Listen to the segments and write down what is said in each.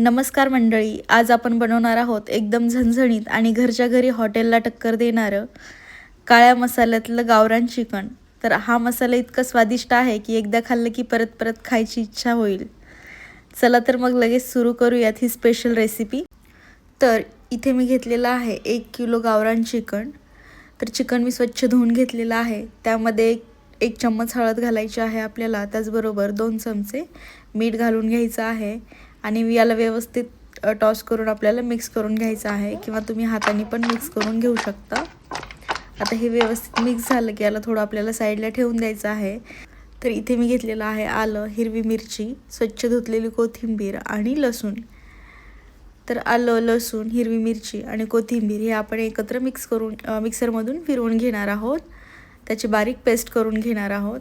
नमस्कार मंडळी आज आपण बनवणार आहोत एकदम झणझणीत आणि घरच्या घरी हॉटेलला टक्कर देणारं काळ्या मसाल्यातलं गावरान चिकन. तर हा मसाला इतका स्वादिष्ट आहे की एकदा खाल्लं की परत परत खायची इच्छा होईल. चला तर मग लगेच सुरू करूयात ही स्पेशल रेसिपी तर इथे मी घेतलेलं आहे एक किलो गावरान चिकन. तर चिकन मी स्वच्छ धुवून घेतलेलं आहे. त्यामध्ये एक एक चम्मच हळद घालायची आहे आपल्याला त्याचबरोबर दोन चमचे मीठ घालून घ्यायचं आहे. आणि याला व्यवस्थित टॉस करून आपल्याला मिक्स करून घ्यायचं आहे किंवा तुम्ही हाताने पण मिक्स करून घेऊ शकता. आता हे व्यवस्थित मिक्स झालं की याला थोडं आपल्याला साईडला ठेवून द्यायचं आहे. तर इथे मी घेतलेलं आहे आलं हिरवी मिरची स्वच्छ धुतलेली कोथिंबीर आणि लसूण. तर आलं लसूण हिरवी मिरची आणि कोथिंबीर हे आपण एकत्र मिक्स करून मिक्सरमधून फिरवून घेणार आहोत. त्याची बारीक पेस्ट करून घेणार आहोत.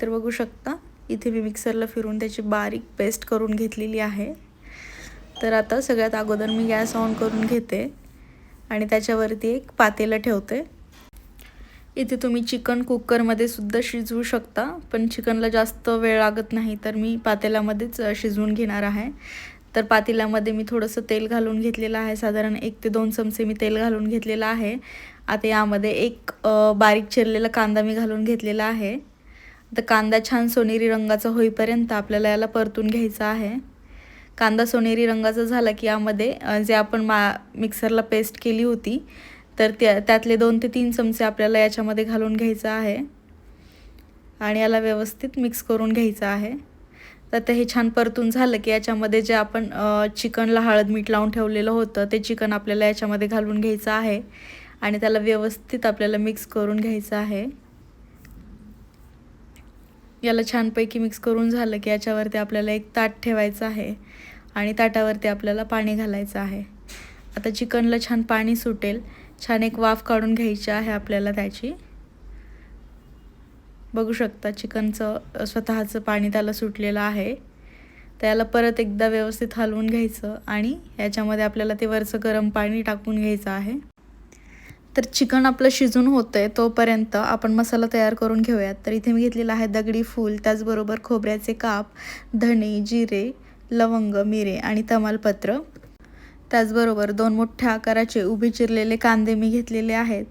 तर बघू शकता. इथे मी मिक्सरला फिरून त्याची बारीक पेस्ट करून घेतलेली आहे. तर आता सगळ्यात अगोदर मी गॅस ऑन करून घेते आणि त्याच्यावरती एक पातेलं ठेवते. इथे तुम्ही चिकन कुकरमध्ये सुद्धा शिजवू शकता पण चिकनला जास्त वेळ लागत नाही तर मी पातेल्यामध्येच शिजवून घेणार आहे. तर पातेल्यामध्ये मी थोडंसं तेल घालून घेतलेलं आहे साधारण एक ते दोन चमचे मी तेल घालून घेतलेलं आहे. आता यामध्ये एक बारीक चिरलेला कांदा मी घालून घेतलेला आहे. तर कांदा छान सोनेरी रंगाचा होईपर्यंत आपल्याला याला परतून घ्यायचा आहे. कांदा सोनेरी रंगाचा झाला की यामध्ये जे आपण मा मिक्सरला पेस्ट केली होती तर त्या त्यातले दोन ते तीन चमचे आपल्याला याच्यामध्ये घालून घ्यायचं आहे. आणि याला व्यवस्थित मिक्स करून घ्यायचं आहे. तर ते हे छान परतून झालं की याच्यामध्ये जे आपण चिकनला हळद मीठ लावून ठेवलेलं होतं ते चिकन आपल्याला याच्यामध्ये घालून घ्यायचं आहे. आणि त्याला व्यवस्थित आपल्याला मिक्स करून घ्यायचं आहे. याला छानपैकी मिक्स करून झालं की याच्यावरती आपल्याला एक ताट ठेवायचं आहे आणि ताटावरती आपल्याला पाणी घालायचं आहे. आता चिकनला छान पाणी सुटेल. छान एक वाफ काढून घ्यायची आहे आपल्याला त्याची. बघू शकता चिकनचं स्वतःचं पाणी त्याला सुटलेलं आहे. त्याला परत एकदा व्यवस्थित हलवून घ्यायचं आणि याच्यामध्ये आपल्याला ते वरचं गरम पाणी टाकून घ्यायचं आहे. तर चिकन आपलं शिजून होतं आहे तोपर्यंत आपण मसाला तयार करून घेऊयात. तर इथे मी घेतलेला आहे दगडी फूल त्याचबरोबर खोबऱ्याचे काप धणे जिरे लवंग मिरे आणि तमालपत्र. त्याचबरोबर दोन मोठ्या आकाराचे उभे चिरलेले कांदे मी घेतलेले आहेत.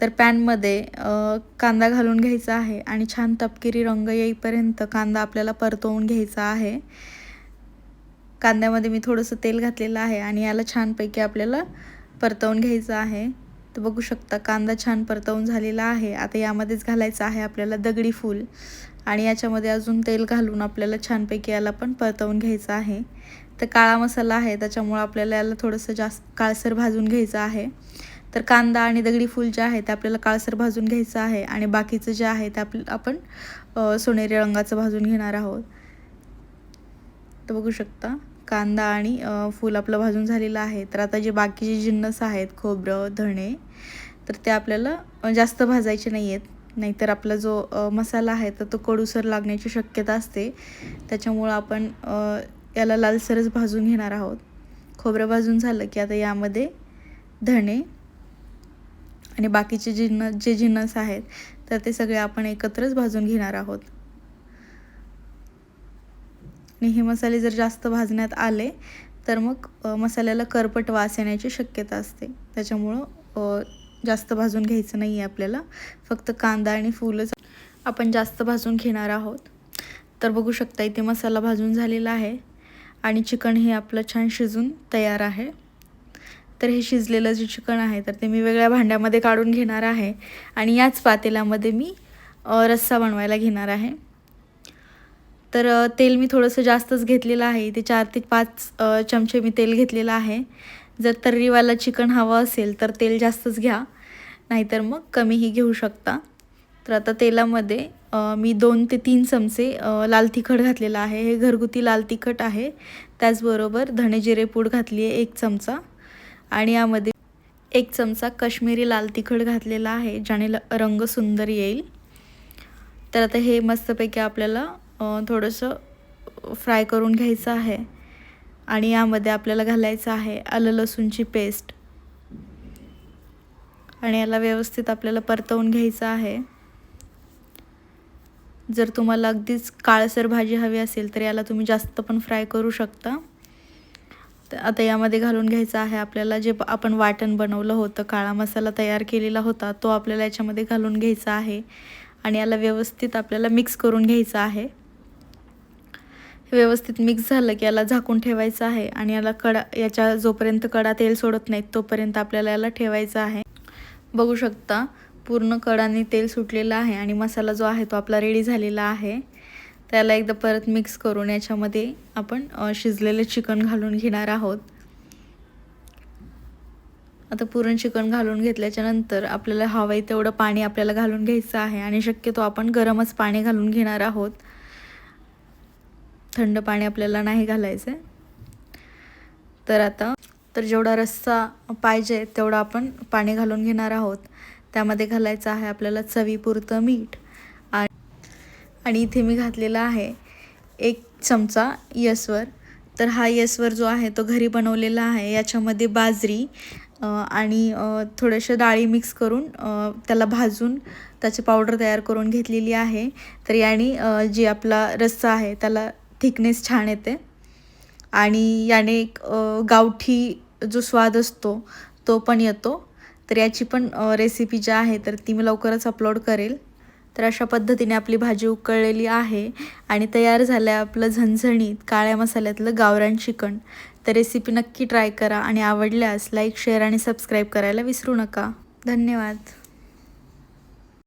तर पॅनमध्ये कांदा घालून घ्यायचा आहे आणि छान तपकिरी रंग येईपर्यंत कांदा आपल्याला परतवून घ्यायचा आहे. कांद्यामध्ये मी थोडंसं तेल घातलेलं आहे आणि याला छानपैकी आपल्याला परतवून घ्यायचं आहे. तर बघू शकता कांदा छान परतवून झालेला आहे. आता यामध्येच घालायचं आहे आपल्याला दगडी फूल आणि याच्यामध्ये अजून तेल घालून आपल्याला छानपैकी याला पण परतवून घ्यायचं आहे. तर काळा मसाला आहे त्याच्यामुळं आपल्याला याला थोडंसं जास्त काळसर भाजून घ्यायचं आहे. तर कांदा आणि दगडी फूल जे आहे ते आपल्याला काळसर भाजून घ्यायचं आहे आणि बाकीचं जे आहे ते आपलं आपण सोनेरी रंगाचं भाजून घेणार आहोत. तर बघू शकता. कांदा आणि फूल आपलं भाजून झालेलं आहे. तर आता जे बाकीचे जिन्नस आहेत खोबरं धणे तर ते आपल्याला जास्त भाजायचे नाही आहेत नाहीतर आपला जो मसाला आहे तर तो कडूसर लागण्याची शक्यता असते. त्याच्यामुळं आपण याला लालसरच भाजून घेणार आहोत. खोबरं भाजून झालं की आता यामध्ये धणे आणि बाकीचे जिन्न जे जिन्नस आहेत तर ते सगळे आपण एकत्रच भाजून घेणार आहोत. आणि हे मसाले जर जास्त भाजण्यात आले तर मग मसाल्याला करपट वास येण्याची शक्यता असते. त्याच्यामुळं जास्त भाजून घ्यायचं नाही आहे आपल्याला. फक्त कांदा आणि फुलंच आपण जास्त भाजून घेणार आहोत. तर बघू शकता इथे मसाला भाजून झालेला आहे आणि चिकन हे आपलं छान शिजून तयार आहे. तर हे शिजलेलं जे चिकन आहे तर ते मी वेगळ्या भांड्यामध्ये काढून घेणार आहे आणि याच पातेल्यामध्ये मी रस्सा बनवायला घेणार आहे. तर तेल मी थोडंसं जास्तच घेतलेलं आहे. ते चार ते पाच चमचे मी तेल घेतलेलं आहे. जर तर्रीवाला चिकन हवं असेल तर तेल जास्तच घ्या. नाहीतर मग कमीही घेऊ शकता. तर आता तेलामध्ये मी दोन ते तीन चमचे लाल तिखट घातलेलं आहे. हे घरगुती लाल तिखट आहे. त्याचबरोबर धणे जिरे पूड घातली आहे एक चमचा. आणि यामध्ये एक चमचा कश्मीरी लाल तिखट घातलेला आहे ज्याने रंग सुंदर येईल. तर आता हे मस्तपैकी आपल्याला थोडंसं फ्राय करून घ्यायचं आहे. आणि यामध्ये आपल्याला घालायचं आहे आलं लसूणची पेस्ट. आणि याला व्यवस्थित आपल्याला परतवून घ्यायचं आहे. जर तुम्हाला अगदीच काळसर भाजी हवी असेल तर याला तुम्ही जास्त पण फ्राय करू शकता. तर आता यामध्ये घालून घ्यायचं आहे आपल्याला जे प- आपण वाटण बनवलं होतं काळा मसाला तयार केलेला होता तो आपल्याला याच्यामध्ये घालून घ्यायचा आहे. आणि याला व्यवस्थित आपल्याला मिक्स करून घ्यायचा आहे. व्यवस्थित मिक्स झालं की याला झाकून ठेवायचं आहे आणि याला कडा याच्या जोपर्यंत कडा तेल सोडत नाहीत तोपर्यंत आपल्याला याला ठेवायचं आहे. बघू शकता पूर्ण कडाने तेल सुटलेलं आहे आणि मसाला जो आहे तो आपला रेडी झालेला आहे. त्याला एकदा परत मिक्स करून याच्यामध्ये आपण शिजलेले चिकन घालून घेणार आहोत. आता पुरण चिकन घालून घेतल्याच्यानंतर आपल्याला हवं आहे तेवढं पाणी आपल्याला घालून घ्यायचं आहे आणि शक्यतो आपण गरमच पाणी घालून घेणार आहोत. थंड पाणी आपल्याला नाही घालायचं तर आता तर जेवढा रस्सा पाहिजे तेवढा आपण पाणी घालून घेणार आहोत. त्यामध्ये घालायचं आहे आपल्याला चवीपुरतं मीठ आणि इथे मी घातलेला आहे एक चमचा यसवर. तर हा यसवर जो आहे तो घरी बनवलेला आहे. याच्यामध्ये बाजरी आणि थोडेसे डाळी मिक्स करून त्याला भाजून त्याची पावडर तयार करून घेतलेली आहे. तर याने जी आपला रस्सा आहे त्याला थिकनेस छान येते. आणि याने एक गावठी जो स्वाद असतो तो पण येतो. तर याची पण रेसिपी जी आहे तर ती मी लवकरच अपलोड करेल. तर अशा पद्धतीने आपली भाजी उकळलेली आहे. आणि तयार झालं आहे आपलं झणझणीत काळ्या मसाल्यातलं गावरान चिकन. तर रेसिपी नक्की ट्राय करा. आणि आवडल्यास लाईक शेअर आणि सबस्क्राईब करायला विसरू नका. धन्यवाद.